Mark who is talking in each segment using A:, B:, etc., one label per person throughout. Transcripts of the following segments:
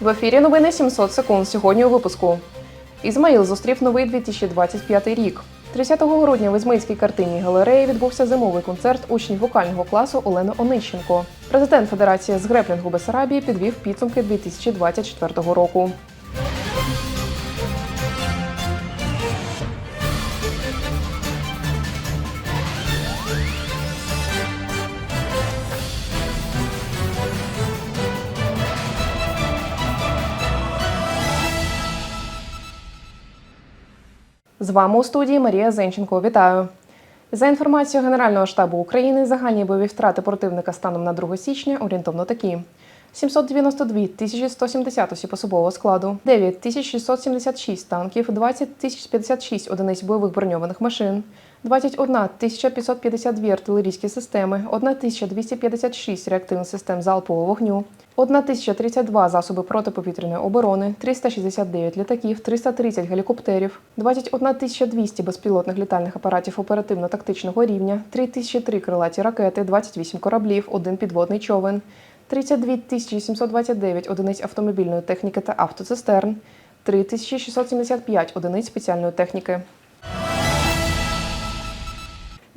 A: В ефірі новини 700 секунд. Сьогодні у випуску. Ізмаїл зустрів новий 2025 рік. 30 грудня в Ізмаїльській картинній галереї відбувся зимовий концерт учнів вокального класу Олени Онищенко. Президент Федерації з греплінгу Бесарабії підвів підсумки 2024 року. З вами у студії Марія Зенченко. Вітаю. За інформацією Генерального штабу України, загальні бойові втрати противника станом на 2 січня орієнтовно такі: 792 тисячі 170 осіб особового складу, 9 тисяч 676 танків, 20 тисяч 56 одиниць бойових броньованих машин, 21 тисяча 552 артилерійські системи, 1 тисяча 256 реактивних систем залпового вогню, 1 тисяча 32 засоби протиповітряної оборони, 369 літаків, 330 гелікоптерів, 21 тисяча 200 безпілотних літальних апаратів оперативно-тактичного рівня, 3003 крилаті ракети, 28 кораблів, 1 підводний човен, 32 тисячі 729 одиниць автомобільної техніки та автоцистерн, 3675 одиниць спеціальної техніки.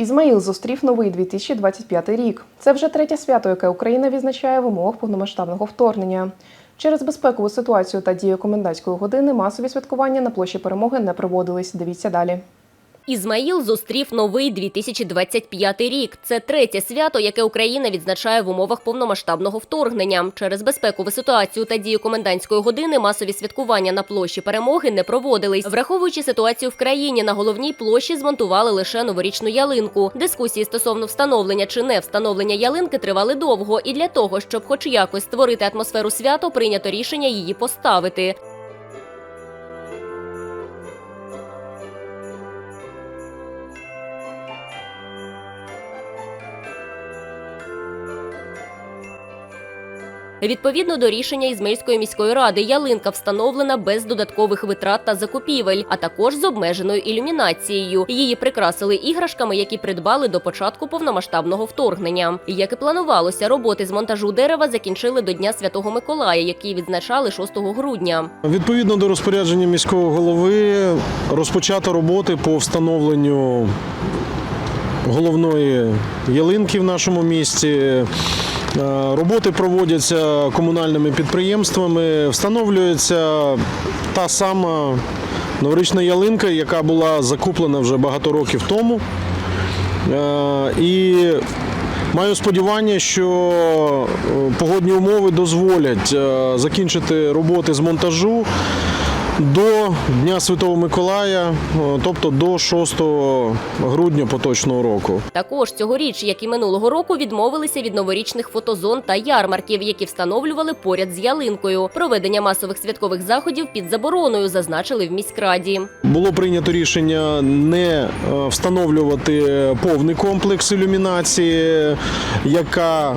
A: Ізмаїл зустрів новий 2025 рік. Це вже третє свято, яке Україна відзначає в умовах повномасштабного вторгнення. Через безпекову ситуацію та дію комендантської години масові святкування на площі перемоги не проводились. Дивіться далі.
B: Ізмаїл зустрів новий 2025 рік. Це третє свято, яке Україна відзначає в умовах повномасштабного вторгнення. Через безпекову ситуацію та дію комендантської години масові святкування на площі перемоги не проводились. Враховуючи ситуацію в країні, на головній площі змонтували лише новорічну ялинку. Дискусії стосовно встановлення чи не встановлення ялинки тривали довго, і для того, щоб хоч якось створити атмосферу свято, прийнято рішення її поставити. Відповідно до рішення Ізмаїльської міської ради, ялинка встановлена без додаткових витрат та закупівель, а також з обмеженою ілюмінацією. Її прикрасили іграшками, які придбали до початку повномасштабного вторгнення. Як і планувалося, роботи з монтажу дерева закінчили до Дня Святого Миколая, який відзначали 6 грудня.
C: Відповідно до розпорядження міського голови розпочато роботи по встановленню головної ялинки в нашому місті. Е, Роботи проводяться комунальними підприємствами, встановлюється та сама новорічна ялинка, яка була закуплена вже багато років тому. Е, І маю сподівання, що е, погодні умови дозволять закінчити роботи з монтажу до Дня Святого Миколая, е, тобто до 6 грудня поточного року.
B: Також цьогоріч, як і минулого року, відмовилися від новорічних фотозон та ярмарків, які встановлювали поряд з ялинкою. Проведення масових святкових заходів під забороною зазначили в міськраді.
C: Було прийнято рішення не е, встановлювати повний комплекс ілюмінації, яка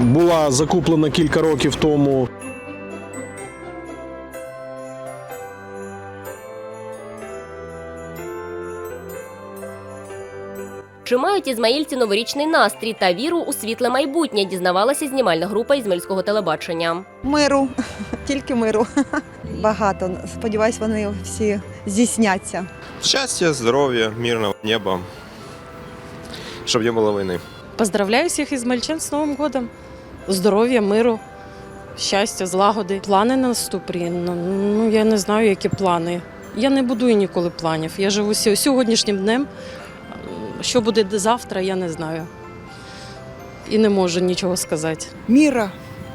C: була закуплена кілька років тому.
B: Чи мають ізмаїльці новорічний настрій та віру у світле майбутнє? Дізнавалася знімальна група ізмаїльського телебачення.
D: Миру, тільки миру. Багато. Сподіваюсь, вони всі здійсняться.
E: Счастья, здоровья, мирного неба, чтобы не было войны.
F: Поздравляю всіх ізмельчан з Новим годом. Здоров'я, миру, щастя, злагоди. Плани на наступні. Ну, ну я не знаю, які плани. Я не будую ніколи планів. Я живу сьо- сьогоднішнім днем. Що буде завтра, я не знаю. І не можу нічого сказати.
G: мира,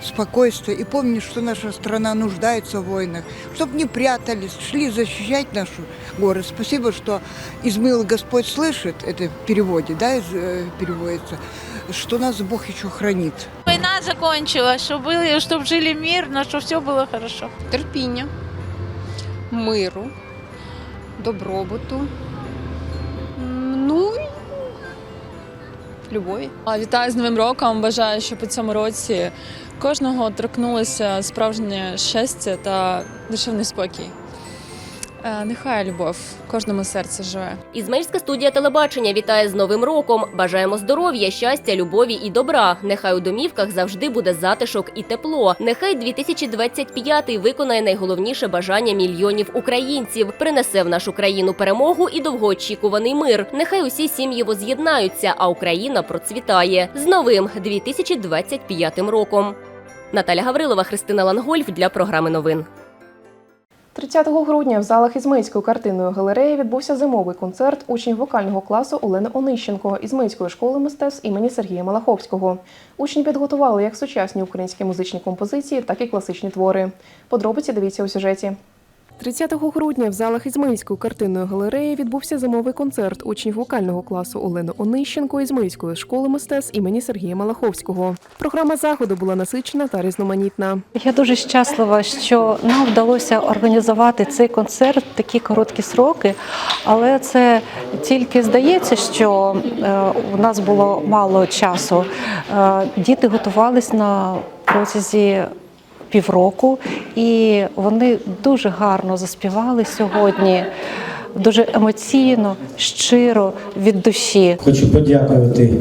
G: спокойствия. И помни, что наша страна нуждается в войнах. Чтобы не прятались, шли защищать нашу город. Спасибо, что Измаил Господь слышит, это в переводе, да, из- э, переводится, что нас Бог еще хранит.
H: Война закончилась, чтобы, были, чтобы жили мирно, чтобы все было хорошо.
I: терпіння, миру, добробуту, Любові.
J: А, Вітаю з Новим роком. Бажаю, щоб у цьому році кожного торкнулося справжнє щастя та душевний спокій. Е, Нехай любов в кожному серці живе.
B: Ізмаїльська студія телебачення вітає з Новим роком. Бажаємо здоров'я, щастя, любові і добра. Нехай у домівках завжди буде затишок і тепло. Нехай 2025 виконає найголовніше бажання мільйонів українців, принесе в нашу країну перемогу і довгоочікуваний мир. Нехай усі сім'ї воз'єднаються, а Україна процвітає з новим 2025 роком. Наталя Гаврилова, Христина Лангольф для програми новин.
A: 30 грудня в залах Ізмейської картинної галереї відбувся зимовий концерт учнів вокального класу Олени Онищенко Ізмейської школи мистецтв імені Сергія Малаховського. Учні підготували як сучасні українські музичні композиції, так і класичні твори. Подробиці дивіться у сюжеті. 30 грудня в залах Ізмаїльської картинної галереї відбувся зимовий концерт учнів вокального класу Олени Онищенко Ізмаїльської школи мистецтв імені Сергія Малаховського. Програма заходу була насичена та різноманітна.
K: Я дуже щаслива, що нам вдалося організувати цей концерт в такі короткі сроки, але це тільки здається, що е, у нас було мало часу. Е, Діти готувались на протязі півроку, і вони дуже гарно заспівали сьогодні, дуже емоційно, щиро, від душі.
L: Хочу подякувати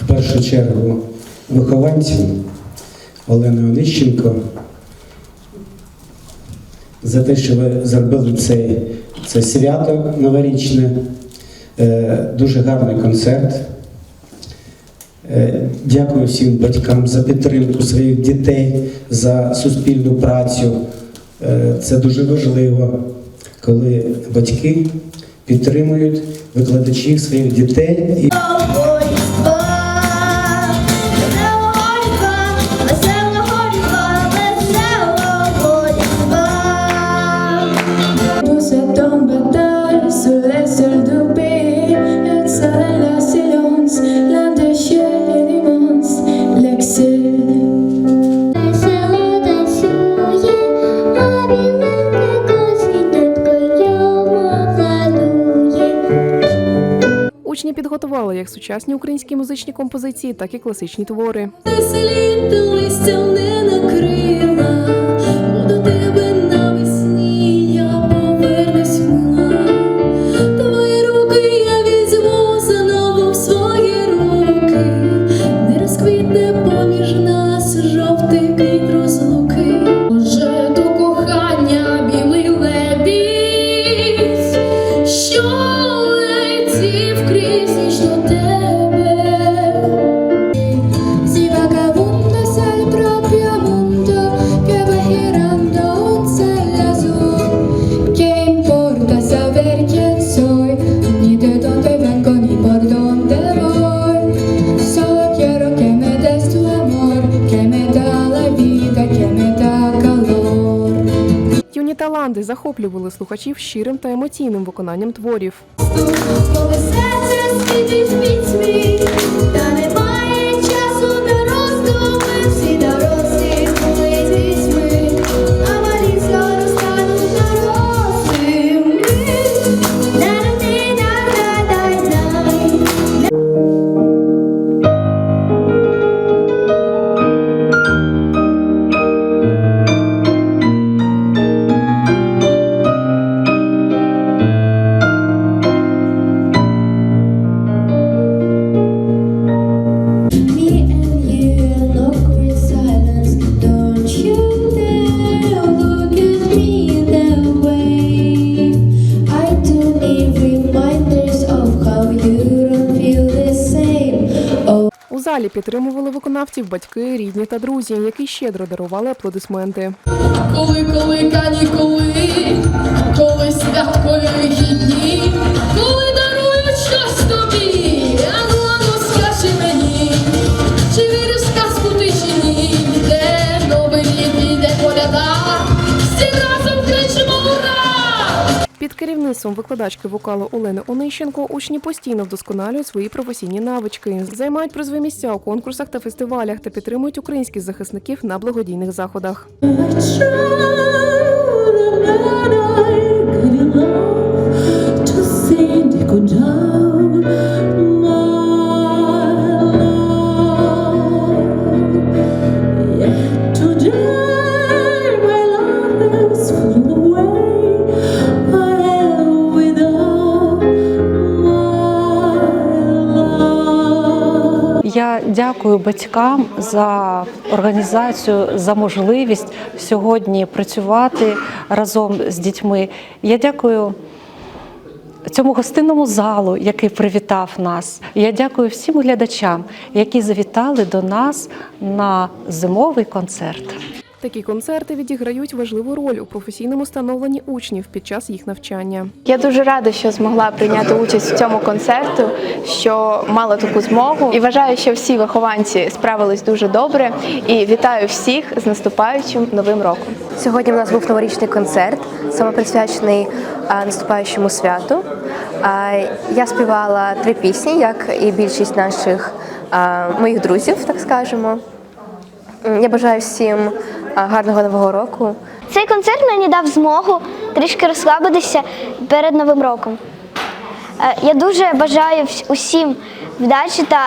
L: в першу чергу вихованцям Олени Онищенко за те, що ви зробили цей, це свято новорічне, Е, дуже гарний концерт. Е, Дякую всім батькам за підтримку своїх дітей, за суспільну працю. Е, Це дуже важливо, коли батьки підтримують викладачів своїх дітей.
A: Як сучасні українські музичні композиції, так і класичні твори.
M: Свої руки, не розквітне поміж нас жовтий
A: захоплювали слухачів щирим та емоційним виконанням творів.
M: Коли
A: У залі підтримували виконавців батьки, рідні та друзі, які щедро дарували аплодисменти.
M: Коли, коли канікули, коли святкові вихідні, коли дарують щось тобі, ану, ану, скажи мені, чи віриш в казку ти чи ні, де новий рік іде коляда, всі разом
A: керівництвом викладачки вокалу Олени Онищенко учні постійно вдосконалюють свої професійні навички, займають призові місця у конкурсах та фестивалях та підтримують українських захисників на благодійних заходах.
M: could my
K: дякую батькам за організацію, за можливість сьогодні працювати разом з дітьми. Я дякую цьому гостинному залу, який привітав нас. Я дякую всім глядачам, які завітали до нас на зимовий концерт.
A: Такі концерти відіграють важливу роль у професійному становленні учнів під час їх навчання.
N: Я дуже рада, що змогла прийняти участь у цьому концерту, що мала таку змогу. І вважаю, що всі вихованці справились дуже добре. І вітаю всіх з наступаючим новим роком.
B: Сьогодні в нас був новорічний концерт, саме присвячений наступаючому святу. А, Я співала три пісні, як і більшість наших моїх друзів, так скажемо. Я бажаю всім гарного нового року.
O: Цей концерт мені дав змогу трішки розслабитися перед Новим роком. Е, Я дуже бажаю усім вдачі та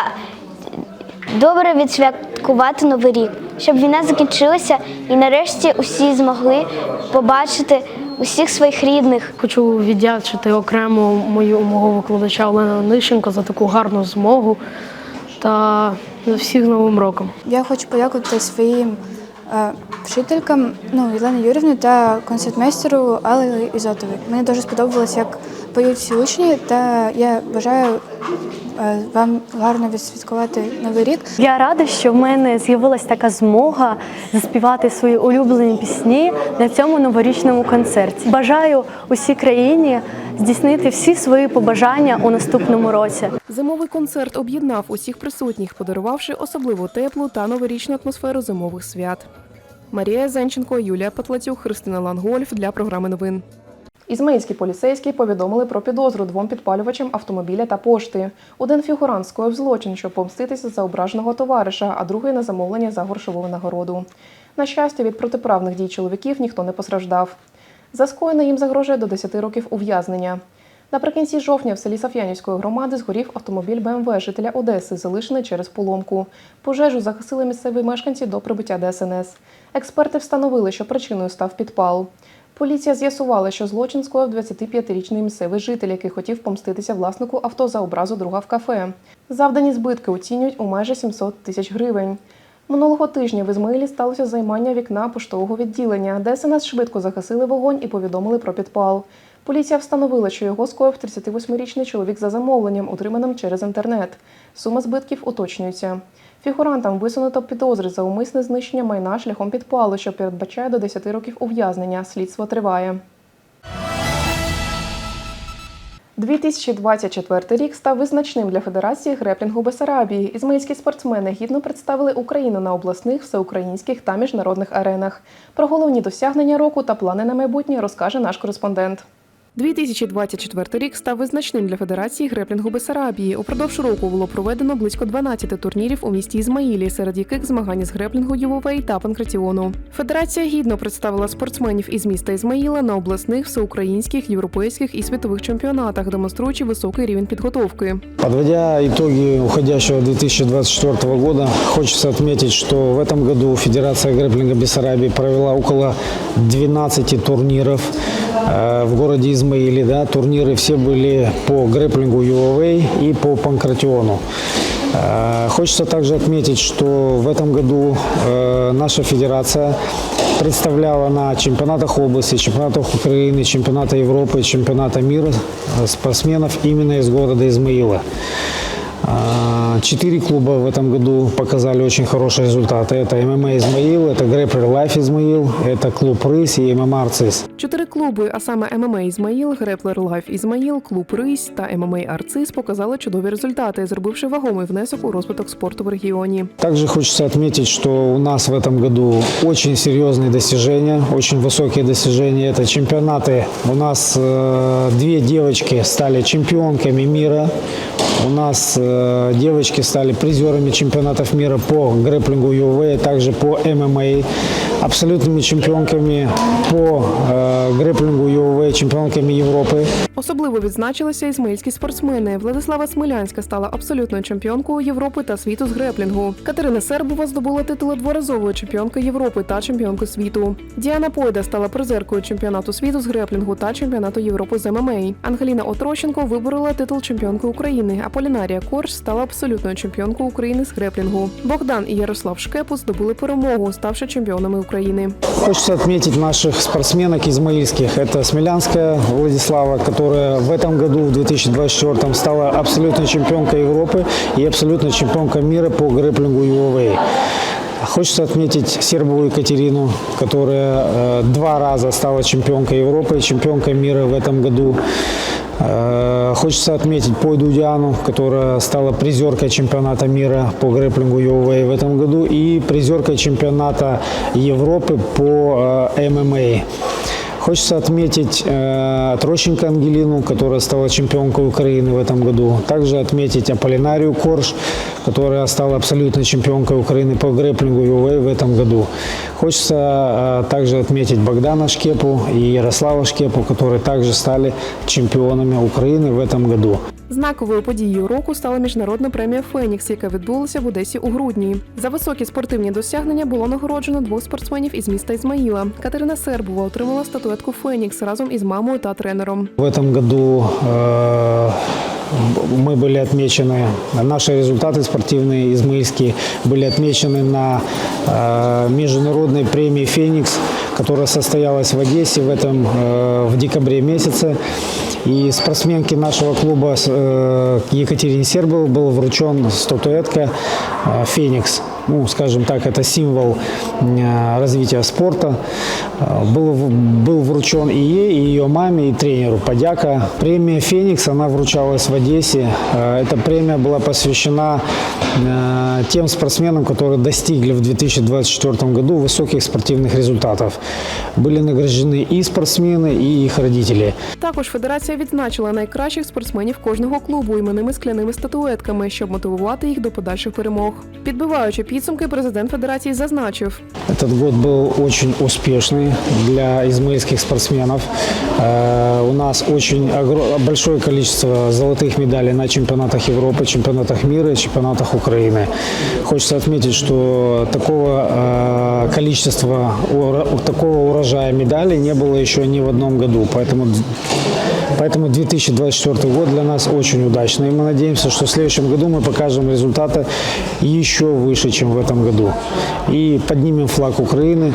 O: добре відсвяткувати Новий рік, щоб війна закінчилася і нарешті усі змогли побачити усіх своїх рідних.
P: Хочу віддячити окремо мою мого викладача Олена Нищенко за таку гарну змогу та за всіх Новим роком.
N: Я хочу подякувати своїм е, вчителькам, ну Єлені Юрівні та концертмейстеру Аллі Ізотові. Мені дуже сподобалось, як поють всі учні, та я бажаю е, вам гарно відсвяткувати новий рік.
P: Я рада, що в мене з'явилася така змога заспівати свої улюблені пісні на цьому новорічному концерті. Бажаю усій країні здійснити всі свої побажання у наступному році.
A: Зимовий концерт об'єднав усіх присутніх, подарувавши особливо теплу та новорічну атмосферу зимових свят. Марія Зенченко, Юлія Патлацюк, Христина Лангольф для програми новин. Ізмаїльські поліцейські повідомили про підозру двом підпалювачам автомобіля та пошти. Один фігурант скоїв злочин, щоб помститися за ображеного товариша, а другий на замовлення за грошову винагороду. На щастя, від протиправних дій чоловіків ніхто не постраждав. За скоєне їм загрожує до 10 років ув'язнення. Наприкінці жовтня в селі Саф'янівської громади згорів автомобіль БМВ жителя Одеси, залишений через поломку. Пожежу загасили місцеві мешканці до прибуття ДСНС. Експерти встановили, що причиною став підпал. Поліція з'ясувала, що злочин скоїв 25-річний місцевий житель, який хотів помститися власнику авто за образу друга в кафе. Завдані збитки оцінюють у майже 700 тисяч гривень. Минулого тижня в Ізмаїлі сталося займання вікна поштового відділення. ДСНС швидко загасили вогонь і повідомили про підпал. Поліція встановила, що його скоїв 38-річний чоловік за замовленням, отриманим через інтернет. Сума збитків уточнюється. Фігурантам висунуто підозри за умисне знищення майна шляхом підпалу, що передбачає до 10 років ув'язнення. Слідство триває. 2024 рік став визначним для Федерації греплінгу Бесарабії. Ізмаїльські спортсмени гідно представили Україну на обласних, всеукраїнських та міжнародних аренах. Про головні досягнення року та плани на майбутнє розкаже наш кореспондент. 2024 рік став визначним для Федерації греплінгу Бесарабії. Упродовж року було проведено близько 12 турнірів у місті Ізмаїлі, серед яких змагання з греплінгу Ювовей та Панкратіону. Федерація гідно представила спортсменів із міста Ізмаїла на обласних, всеукраїнських, європейських і світових чемпіонатах, демонструючи високий рівень підготовки.
Q: Подводя итоги уходящего 2024 года, хочется отметить, что в этом году Федерация грэпплинга Бессарабии провела около 12 турниров э, в городе Измаиле. Да, турниры все были по грэпплингу UOV и по панкратиону. Э, Хочется также отметить, что в этом году э, наша федерация представляла на чемпионатах области, чемпионатах Украины, чемпионата Европы, чемпионата мира э, спортсменов именно из города Измаила. А, Четыре клуба в этом году показали очень хорошие результаты. Это ММА Измаил, это Grappler Life Измаил, это клуб Рысь и ММА Арцис.
A: Чотири клуби, а саме ММА Ізмаїл, Греплер Лайф Ізмаїл, клуб Рись та ММА Арцис показали чудові результати, зробивши вагомий внесок у розвиток спорту в регіоні.
Q: Также хочется отметить, что у нас в этом году очень серьезные достижения, очень высокие достижения. Это чемпионаты. У нас э, две девочки стали чемпионками мира. У нас э, девочки стали призерами чемпионатов мира по грэпплингу ЮВ, также по ММА абсолютными чемпионками по э, грэплингу ЮВВ, чемпионками Европы.
A: Особливо відзначилися ізмаїльські спортсмени. Владислава Смилянська стала абсолютною чемпіонкою Європи та світу з греплінгу. Катерина Сербова здобула титул дворазової чемпіонки Європи та чемпіонки світу. Діана Пойда стала призеркою чемпіонату світу з греплінгу та чемпіонату Європи з ММА. Ангеліна Отрощенко виборола титул чемпіонки України, а Полінарія Корж стала абсолютною чемпіонкою України з греплінгу. Богдан і Ярослав Шкепу здобули перемогу, ставши чемпіонами України.
Q: Хочется отметить наших спортсменок измаильских. Это Смелянская Владислава, которая в этом году, в 2024, стала абсолютной чемпионкой Европы и абсолютной чемпионкой мира по грэплингу ЮВВ. Хочется отметить Сербову Екатерину, которая э, два раза стала чемпионкой Европы и чемпионкой мира в этом году. Э, Хочется отметить Пойду Диану, которая стала призеркой чемпионата мира по грэплингу ЮВВ в этом году и призеркой чемпионата Европы по э, ММА. Хочется отметить э, Трощенко Ангелину, которая стала чемпионкой Украины в этом году. Также отметить Аполлинарию Корж, которая стала абсолютной чемпионкой Украины по грэплингу ЮВ в этом году. Хочется э, также отметить Богдана Шкепу и Ярослава Шкепу, которые также стали чемпионами Украины в этом году.
A: Знаковою подією року стала міжнародна премія Фенікс, яка відбулася в Одесі у грудні. За високі спортивні досягнення було нагороджено двох спортсменів із міста Ізмаїла. Катерина Сербова отримала статуетку Фенікс разом із мамою та тренером.
Q: В этом году э, мы были отмечены, наши результаты спортивные измаильские были отмечены на э, международной премии «Феникс», которая состоялась в Одессе в, этом, э, в декабре месяце. И спортсменке нашего клуба э, Екатерине Сербовой был вручен статуэтка э, «Феникс». Ну, скажем так, это символ э, развития спорта. Э, Был, в- был вручен и ей, и ее маме, и тренеру подяка. Премия «Феникс», она вручалась в Одессе. Э, Эта премия была посвящена э, тем спортсменам, которые достигли в 2024 году высоких спортивных результатов. Были награждены и спортсмены, и их родители.
A: Також федерація відзначила найкращих спортсменів кожного клубу іменними скляними статуетками, щоб мотивувати їх до подальших перемог. Підбиваючи підсумки, президент федерації зазначив,
Q: Этот год был очень успешный для измаильских спортсменов. Э, У нас очень огро- большое количество золотых медалей на чемпионатах Европы, чемпионатах мира и чемпионатах Украины. Хочется отметить, что такого э, количества, ура- такого урожая медалей не было еще ни в одном году. Поэтому Поэтому 2024 год для нас очень удачный. И мы надеемся, что в следующем году мы покажем результаты еще выше, чем в этом году. И поднимем флаг Украины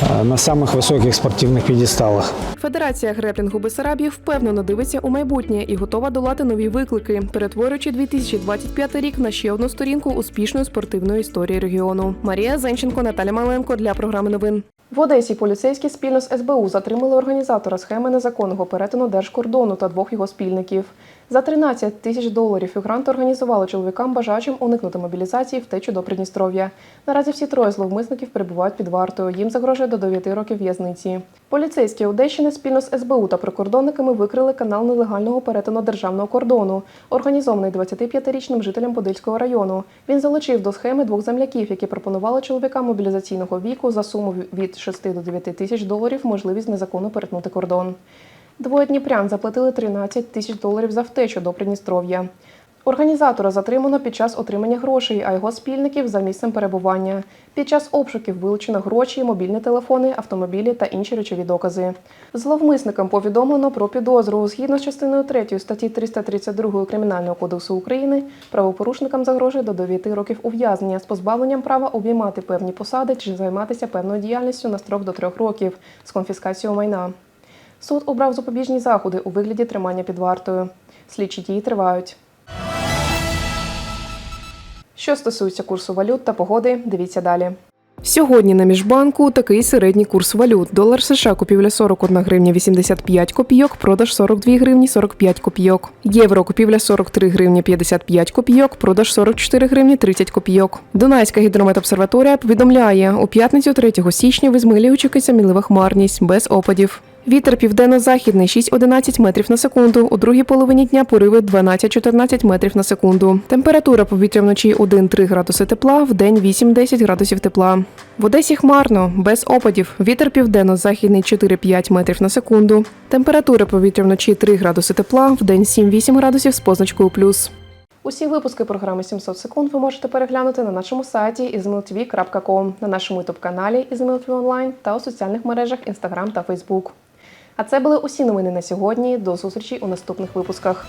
Q: э, на самых высоких спортивных пьедесталах.
A: Федерація греплінгу Бесарабії впевнено дивиться у майбутнє і готова долати нові виклики, перетворюючи 2025 рік на ще одну сторінку успішної спортивної історії регіону. Марія Зенченко, Наталя Маленко для програми новин. В Одесі поліцейські спільно з СБУ затримали організатора схеми незаконного перетину держкордону та двох його спільників. За 13 тисяч доларів фігуранти організували чоловікам бажаючим уникнути мобілізації втечу до Придністров'я. Наразі всі троє зловмисників перебувають під вартою. Їм загрожує до 9 років в'язниці. Поліцейські Одещини спільно з СБУ та прикордонниками викрили канал нелегального перетину державного кордону, організований 25-річним жителем Подильського району. Він залучив до схеми двох земляків, які пропонували чоловікам мобілізаційного віку за суму від 6 до 9 тисяч доларів можливість незаконно перетнути кордон. Двоє дніпрян заплатили 13 тисяч доларів за втечу до Придністров'я. Організатора затримано під час отримання грошей, а його спільників за місцем перебування. Під час обшуків вилучено гроші, мобільні телефони, автомобілі та інші речові докази. Зловмисникам повідомлено про підозру. Згідно з частиною 3 статті 332 Кримінального кодексу України, правопорушникам загрожує до 9 років ув'язнення з позбавленням права обіймати певні посади чи займатися певною діяльністю на строк до 3 років з конфіскацією майна. Суд обрав запобіжні заходи у вигляді тримання під вартою. Слідчі дії тривають. Що стосується курсу валют та погоди, дивіться далі. Сьогодні на міжбанку такий середній курс валют. Долар США купівля 41 гривня 85 копійок, продаж 42 гривні 45 копійок. Євро купівля 43 гривні 55 копійок, продаж 44 гривні 30 копійок. Дунайська гідрометобсерваторія повідомляє, у п'ятницю 3 січня в Ізмилі хмарність без опадів. Вітер південно-західний 6-11 метрів на секунду. У другій половині дня пориви 12-14 метрів на секунду. Температура повітря вночі 1-3 градуси тепла, в день 8-10 градусів тепла. В Одесі хмарно, без опадів. Вітер південно-західний 4-5 метрів на секунду. Температура повітря вночі 3 градуси тепла, в день 7-8 градусів з позначкою плюс. Усі випуски програми 700 секунд ви можете переглянути на нашому сайті izmailtv.com, на нашому ютуб-каналі Izmailtv Онлайн та у соціальних мережах Instagram та Facebook. А це були усі новини на сьогодні. До зустрічі у наступних випусках.